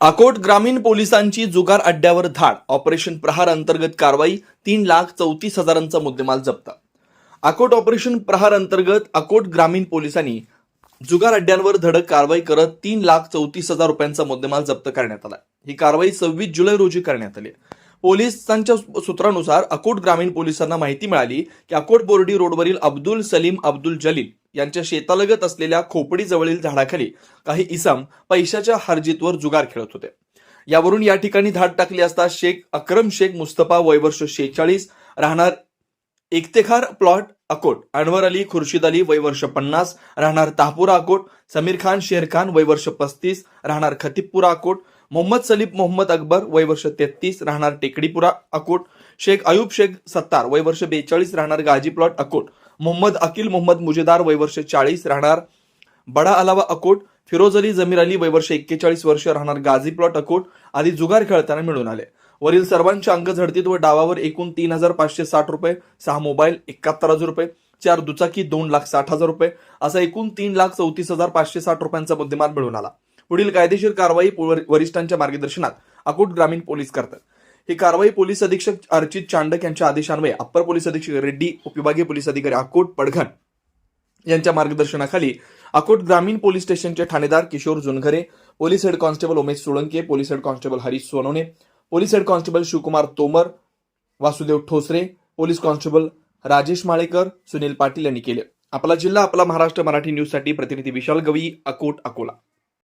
अकोट ग्रामीण पोलिसांची जुगार अड्ड्यावर धाड. ऑपरेशन प्रहार अंतर्गत कारवाई तीन लाख चौतीस हजारांचा मुद्देमाल जप्त. अकोट ऑपरेशन प्रहार अंतर्गत अकोट ग्रामीण पोलिसांनी जुगार अड्ड्यांवर धडक कारवाई करत तीन लाख चौतीस हजार रुपयांचा मुद्देमाल जप्त करण्यात आला. ही कारवाई सव्वीस जुलै रोजी करण्यात आली. पोलिसांच्या सूत्रानुसार अकोट ग्रामीण पोलिसांना माहिती मिळाली की अकोट बोर्डी रोडवरील अब्दुल सलीम अब्दुल जलील यांच्या शेतालगत असलेल्या खोपडी जवळील झाडाखाली काही इसाम पैशाच्या हरजीतवर जुगार खेळत होते. यावरून या ठिकाणी धाड टाकली असता शेख अक्रम शेख मुस्तफा वयवर्ष शेहेचाळीस राहणार एकतेखार प्लॉट अकोट अनवर अली खुर्शीद अली वयवर्ष पन्नास राहणार ताहपुरा अकोट समीर खान शेर खान वयवर्ष पस्तीस राहणार खतीबपुरा अकोट मोहम्मद सलीम मोहम्मद अकबर वयवर्ष तेहतीस राहणार टेकडीपुरा अकोट शेख अयूब शेख सत्तार वय वर्ष बेचाळीस राहणार गाजी प्लॉट अकोट मोहम्मद अकिल मोहम्मद मुजेदार वयवर्ष चाळीस राहणार बडा अलावा अकोट फिरोज अली जमीर अली वयवर्ष एक्केचाळीस वर्ष राहणार गाझी प्लॉट अकोट आदी जुगार खेळताना मिळून आले. वरील सर्वांच्या अंग झडतीत व डावावर एकूण तीन हजार पाचशे साठ रुपये सहा मोबाईल एकाहत्तर हजार रुपये चार दुचाकी दोन लाख साठ हजार रुपये असा एकूण तीन लाख चौतीस हजार पाचशे साठ रुपयांचा मुद्देमाल मिळून आला. पुढील कायदेशीर कारवाई वरिष्ठांच्या मार्गदर्शनात अकोट ग्रामीण पोलीस करतात. ही कारवाई पोलीस अधीक्षक अर्चित चांडक यांच्या आदेशान्वये अप्पर पोलीस अधीक्षक रेड्डी उपविभागीय पोलीस अधिकारी अकोट पडघण यांच्या मार्गदर्शनाखाली अकोट ग्रामीण पोलीस स्टेशनचे ठाणेदार Kishor Junghare police head constable Umesh Solanke police head constable Harish Sonawane police head constable Shivkumar Tomar Vasudev Thosare police constable Rajesh Malekar Sunil Patil यांनी केले. आपला जिल्हा आपला महाराष्ट्र मराठी न्यूजसाठी प्रतिनिधी विशाल गवई अकोट अकोला.